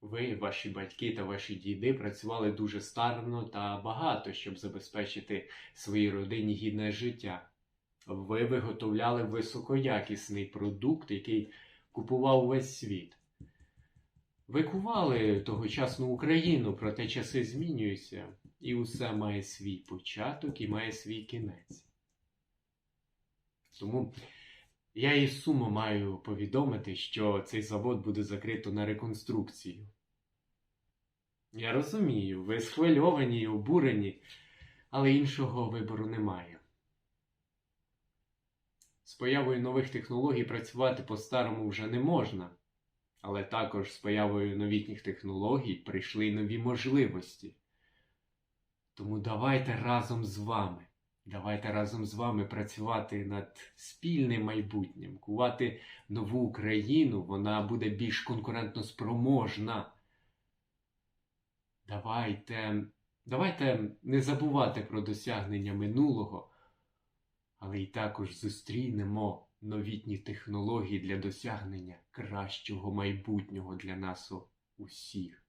Ви, ваші батьки та ваші діди працювали дуже старанно та багато, щоб забезпечити своїй родині гідне життя. Ви виготовляли високоякісний продукт, який купував весь світ. Ви кували тогочасну Україну, проте часи змінюються, і усе має свій початок і має свій кінець. Тому я із сумо маю повідомити, що цей завод буде закрито на реконструкцію. Я розумію, ви схвильовані і обурені, але іншого вибору немає. З появою нових технологій працювати по-старому вже не можна, але також з появою новітніх технологій прийшли нові можливості. Тому давайте разом з вами. Давайте разом з вами працювати над спільним майбутнім, кувати нову Україну, вона буде більш конкурентно спроможна. Давайте, давайте не забувати про досягнення минулого, але й також зустрінемо новітні технології для досягнення кращого майбутнього для нас усіх.